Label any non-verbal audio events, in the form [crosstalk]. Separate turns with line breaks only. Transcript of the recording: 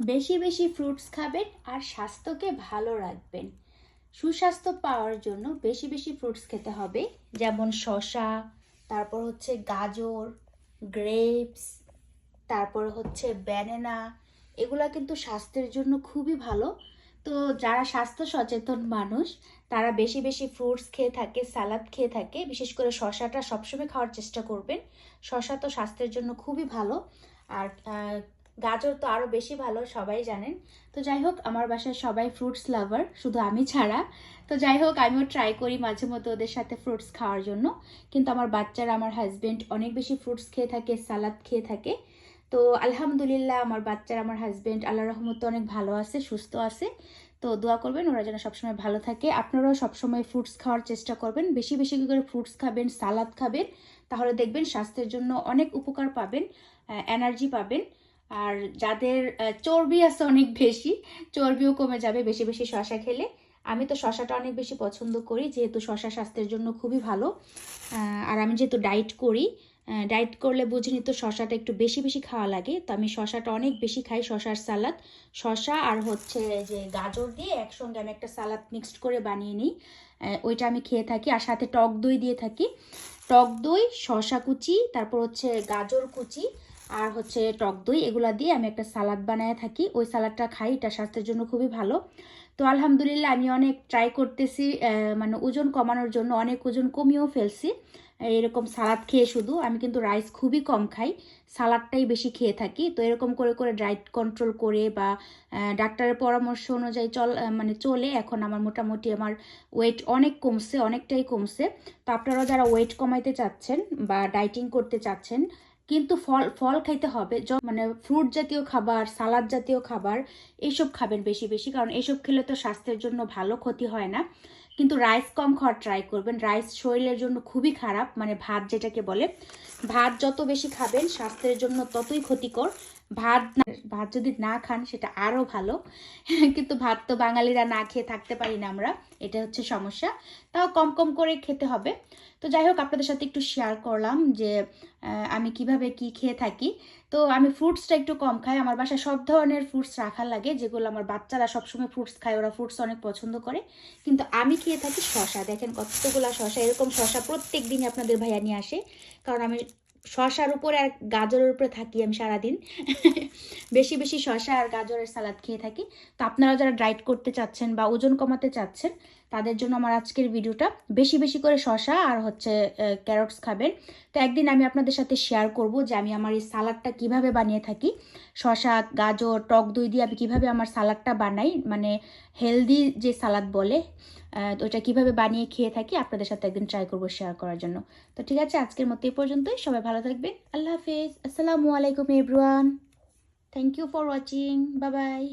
বেশি বেশি ফ্রুটস খাবেন আর স্বাস্থ্যকে ভালো রাখবেন। সুস্বাস্থ্য পাওয়ার জন্য বেশি বেশি ফ্রুটস খেতে হবে, যেমন শসা, তারপর হচ্ছে গাজর গ্রেপস তারপর হচ্ছে ব্যানানা এগুলো কিন্তু স্বাস্থ্যের জন্য খুবই ভালো। তো যারা স্বাস্থ্য সচেতন মানুষ, তারা বেশি বেশি ফ্রুটস খেয়ে থাকে সালাদ খেয়ে থাকে, বিশেষ করে শসাটা সবসময় খাওয়ার চেষ্টা করবেন। শসা তো স্বাস্থ্যের জন্য খুবই ভালো। আর গাজর তো আরও বেশি ভালো, সবাই জানেন। তো যাই হোক, আমার বাসায় সবাই ফ্রুটস লাভার শুধু আমি ছাড়া। তো যাই হোক, আমিও ট্রাই করি মাঝে মধ্যে ওদের সাথে ফ্রুটস খাওয়ার জন্য। কিন্তু আমার বাচ্চারা, আমার হাজবেন্ড অনেক বেশি ফ্রুটস খেয়ে থাকে সালাদ খেয়ে থাকে। তো আলহামদুলিল্লাহ, আমার বাচ্চারা, আমার হাজবেন্ড আল্লাহ রহমতে অনেক ভালো আছে, সুস্থ আছে। তো দোয়া করবেন, ওরা যেন সবসময় ভালো থাকে। আপনারাও সবসময় ফ্রুটস খাওয়ার চেষ্টা করবেন। বেশি বেশি করে ফ্রুটস খাবেন সালাদ খাবেন। তাহলে দেখবেন স্বাস্থ্যের জন্য অনেক উপকার পাবেন এনার্জি পাবেন। আর যাদের চর্বি আছে অনেক বেশি, চর্বিও কমে যাবে বেশি বেশি শশা খেলে। আমি তো শশাটা অনেক বেশি পছন্দ করি, যেহেতু শশা স্বাস্থ্যের জন্য খুবই ভালো। আর আমি যেহেতু ডায়েট করি ডায়েট করলে বুঝিনি তো শশাটা একটু বেশি বেশি খাওয়া লাগে, তো আমি শশাটা অনেক বেশি খাই, শশার সালাদ। শশা আর হচ্ছে যে গাজর দিয়ে একসঙ্গে আমি একটা সালাদ মিক্সড করে বানিয়ে নিই ওইটা আমি খেয়ে থাকি। আর সাথে টক দই দিয়ে থাকি। টক দই, শশা কুচি, তারপর হচ্ছে গাজর কুচি আর হচ্ছে টক দই, এগুলা দিয়ে আমি একটা সালাদ বানায় থাকি। ওই সালাদটা খাই, এটা স্বাস্থ্যের জন্য খুবই ভালো। তো আলহামদুলিল্লাহ আমি অনেক ট্রাই করতেছি মানে ওজন কমানোর জন্য অনেক ওজন কমিয়েও ফেলছি। এরকম সালাদ খেয়ে শুধু, আমি কিন্তু রাইস খুবই কম খাই, সালাদটাই বেশি খেয়ে থাকি। তো এরকম করে করে ডায়েট কন্ট্রোল করে বা ডাক্তারের পরামর্শ অনুযায়ী চল মানে চলে, এখন আমার মোটামুটি আমার ওয়েট অনেক কমছে, অনেকটাই কমছে। তো আপনারা যারা ওয়েট কমাইতে চাচ্ছেন বা ডাইটিং করতে চাচ্ছেন কিন্তু ফল ফল খাইতে হবে। মানে ফ্রুট জাতীয় খাবার সালাদ জাতীয় খাবার এইসব খাবেন বেশি বেশি। কারণ এইসব খেলে তো স্বাস্থ্যের জন্য ভালো ক্ষতি হয় না। কিন্তু রাইস কম খাওয়ার ট্রাই করবেন। রাইস শরীরের জন্য খুবই খারাপ। মানে ভাত যেটাকে বলে, ভাত যত বেশি খাবেন, স্বাস্থ্যের জন্য ততই ক্ষতিকর। ভাত ভাত যদি না খান সেটা আরও ভালো। কিন্তু ভাত তো বাঙালিরা না খেয়ে থাকতে পারি না আমরা, এটা হচ্ছে সমস্যা। তাও কম কম করে খেতে হবে। তো যাই হোক, আপনাদের সাথে একটু শেয়ার করলাম যে আমি কীভাবে কি খেয়ে থাকি। তো আমি ফ্রুটসটা একটু কম খাই। আমার বাসায় সব ধরনের ফ্রুটস রাখা লাগে, যেগুলো আমার বাচ্চারা সবসময় ফ্রুটস খায়। ওরা ফ্রুটস অনেক পছন্দ করে। কিন্তু আমি খেয়ে থাকি শশা দেখেন কতগুলা শশা এরকম শশা প্রত্যেক দিনই আপনাদের ভাইয়া নিয়ে আসে। কারণ আমি শশার উপর আর গাজরের উপরে থাকি আমি সারাদিন। [laughs] বেশি বেশি শশা আর গাজরের সালাদ খেয়ে থাকি। তো আপনারা যারা ডায়েট করতে চাচ্ছেন বা ওজন কমাতে চাচ্ছেন তাদের জন্য আমার আজকের ভিডিওটা বেশি বেশি করে শশা আর হচ্ছে ক্যারটস খাবেন। তো একদিন আমি আপনাদের সাথে শেয়ার করব যে আমি আমার এই সালাডটা কীভাবে বানিয়ে থাকি। শশা, গাজর, টক দই দিয়ে আমি কীভাবে আমার সালাডটা বানাই মানে হেলদি যে সালাদ বলে তো ওটা কীভাবে বানিয়ে খেয়ে থাকি আপনাদের সাথে একদিন ট্রাই করব শেয়ার করার জন্য। তো ঠিক আছে, আজকের মতো এই পর্যন্তই। সবাই ভালো থাকবেন। আল্লাহ হাফিজ। আসসালামু আলাইকুম everyone thank you for watching bye bye